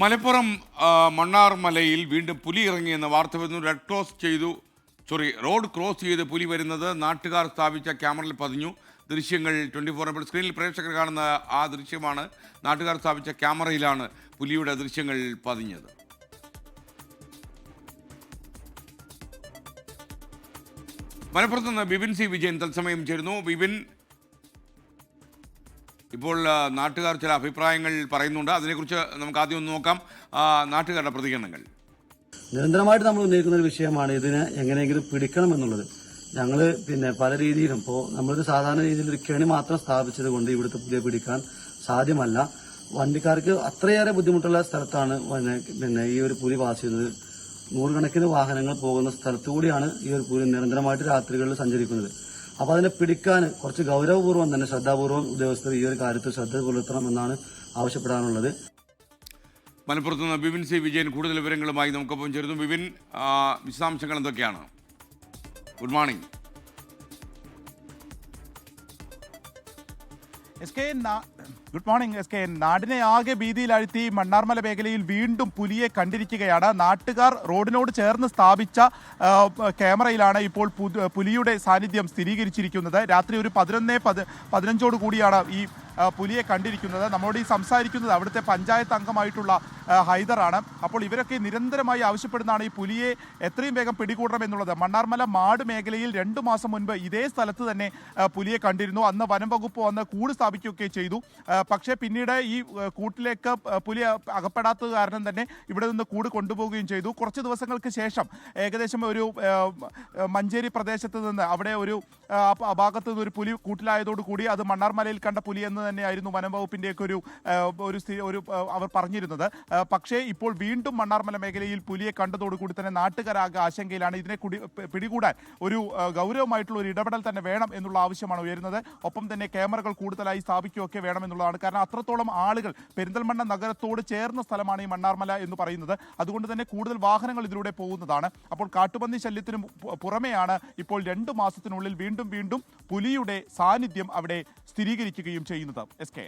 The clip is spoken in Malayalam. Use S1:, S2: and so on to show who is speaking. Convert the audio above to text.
S1: മലപ്പുറം മണ്ണാർ മലയിൽ വീണ്ടും പുലി ഇറങ്ങിയെന്ന വാർത്ത വരുന്നു. റെഡ് ക്രോസ് ചെയ്തു. സോറി റോഡ് ക്രോസ് ചെയ്ത് പുലി വരുന്നത് നാട്ടുകാർ സ്ഥാപിച്ച ക്യാമറയിൽ പതിഞ്ഞു. ദൃശ്യങ്ങൾ ട്വന്റി ഫോർ സ്ക്രീനിൽ പ്രേക്ഷകർ കാണുന്ന ആ ദൃശ്യമാണ് നാട്ടുകാർ സ്ഥാപിച്ച ക്യാമറയിലാണ് പുലിയുടെ ദൃശ്യങ്ങൾ പതിഞ്ഞത്. മലപ്പുറത്ത് നിന്ന് ബിപിൻ സി വിജയൻ തത്സമയം ചേരുന്നു. ബിപിൻ ഇപ്പോൾ നാട്ടുകാർ ചില അഭിപ്രായങ്ങൾ പറയുന്നുണ്ട്. അതിനെക്കുറിച്ച് നമുക്ക് ആദ്യം ഒന്ന് നോക്കാം. നാട്ടുകാരുടെ പ്രതികരണങ്ങൾ.
S2: നിരന്തരമായിട്ട് നമ്മൾ ഉന്നയിക്കുന്ന ഒരു വിഷയമാണ് ഇതിനെ എങ്ങനെയെങ്കിലും പിടിക്കണം എന്നുള്ളത്. ഞങ്ങൾ പിന്നെ പല രീതിയിലും ഇപ്പോൾ നമ്മളൊരു സാധാരണ രീതിയിൽ ഒരു കെണി മാത്രം സ്ഥാപിച്ചത് കൊണ്ട് ഇവിടുത്തെ പുതിയ പിടിക്കാൻ സാധ്യമല്ല. വണ്ടിക്കാർക്ക് അത്രയേറെ ബുദ്ധിമുട്ടുള്ള സ്ഥലത്താണ് പിന്നെ ഈ ഒരു പുലി പാസ് ചെയ്യുന്നത്. നൂറുകണക്കിന് വാഹനങ്ങൾ പോകുന്ന സ്ഥലത്തുകൂടിയാണ് ഈ ഒരു പുലി നിരന്തരമായിട്ട് രാത്രികളിൽ സഞ്ചരിക്കുന്നത്. അപ്പൊ അതിനെ പിടിക്കാൻ കുറച്ച് ഗൗരവപൂർവം തന്നെ ശ്രദ്ധാപൂർവം ഉദ്യോഗസ്ഥർ ഈ ഒരു കാര്യത്തിൽ ശ്രദ്ധ പുലർത്തണം എന്നാണ് ആവശ്യപ്പെടാനുള്ളത്.
S1: മലപ്പുറത്ത് നിന്ന് ബിപിൻ സി വിജയൻ കൂടുതൽ വിവരങ്ങളുമായി നമുക്കൊപ്പം ചേരുന്നു. ബിപിൻ ആ, വിശദാംശങ്ങൾ എന്തൊക്കെയാണ്? Good morning.
S3: S K good morning S K നാടിനെ ആകെ ഭീതിയിലാഴ്ത്തി മണ്ണാർമല മേഖലയിൽ വീണ്ടും പുലിയെ കണ്ടിരിക്കുകയാണ്. നാട്ടുകാർ റോഡിനോട് ചേർന്ന് സ്ഥാപിച്ച ക്യാമറയിലാണ് ഇപ്പോൾ പുലിയുടെ സാന്നിധ്യം സ്ഥിരീകരിച്ചിരിക്കുന്നത്. രാത്രി ഒരു പതിനൊന്ന് പത് പതിനഞ്ചോട് കൂടിയാണ് ഈ പുലിയെ കണ്ടിരിക്കുന്നത്. നമ്മോട് ഈ സംസാരിക്കുന്നത് അവിടുത്തെ പഞ്ചായത്ത് അംഗമായിട്ടുള്ള ഹൈദറാണ്. അപ്പോൾ ഇവരൊക്കെ നിരന്തരമായി ആവശ്യപ്പെടുന്നതാണ് ഈ പുലിയെ എത്രയും വേഗം പിടികൂടണം എന്നുള്ളത്. മണ്ണാർമല മാട് മേഖലയിൽ രണ്ടു മാസം മുൻപ് ഇതേ സ്ഥലത്ത് തന്നെ പുലിയെ കണ്ടിരുന്നു. അന്ന് വനം വകുപ്പ് വന്ന് കൂട് സ്ഥാപിക്കുകയൊക്കെ ചെയ്തു. പക്ഷേ പിന്നീട് ഈ കൂട്ടിലേക്ക് പുലി അകപ്പെടാത്തത് കാരണം തന്നെ ഇവിടെ നിന്ന് കൂട് കൊണ്ടുപോവുകയും ചെയ്തു. കുറച്ച് ദിവസങ്ങൾക്ക് ശേഷം ഏകദേശം ഒരു മഞ്ചേരി പ്രദേശത്ത് നിന്ന് അവിടെ ഒരു ഭാഗത്ത് നിന്ന് ഒരു പുലി കൂട്ടിലായതോടുകൂടി അത് മണ്ണാർമലയിൽ കണ്ട പുലി എന്ന് തന്നെയായിരുന്നു വനം വകുപ്പിന്റെയൊക്കെ ഒരു ഒരു ഒരു അവർ പറഞ്ഞിരുന്നത്. പക്ഷേ ഇപ്പോൾ വീണ്ടും മണ്ണാർമല മേഖലയിൽ പുലിയെ കണ്ടതോടുകൂടി തന്നെ നാട്ടുകാരാകെ ആശങ്കയിലാണ്. ഇതിനെ കുടി പിടികൂടാൻ ഒരു ഗൗരവമായിട്ടുള്ള ഒരു ഇടപെടൽ തന്നെ വേണം എന്നുള്ള ആവശ്യമാണ് ഉയരുന്നത്. ഒപ്പം തന്നെ ക്യാമറകൾ കൂടുതലായി സ്ഥാപിക്കുകയൊക്കെ വേണമെന്നുള്ളതാണ്. കാരണം അത്രത്തോളം ആളുകൾ പെരിന്തൽമണ്ണ നഗരത്തോട് ചേർന്ന സ്ഥലമാണ് ഈ മണ്ണാർമല എന്ന് പറയുന്നത്. അതുകൊണ്ട് തന്നെ കൂടുതൽ വാഹനങ്ങൾ ഇതിലൂടെ പോകുന്നതാണ്. അപ്പോൾ കാട്ടുപന്നി ശല്യത്തിനും പുറമെയാണ് ഇപ്പോൾ രണ്ട് മാസത്തിനുള്ളിൽ വീണ്ടും വീണ്ടും പുലിയുടെ സാന്നിധ്യം അവിടെ സ്ഥിരീകരിക്കുകയും ചെയ്യുന്നത്. S K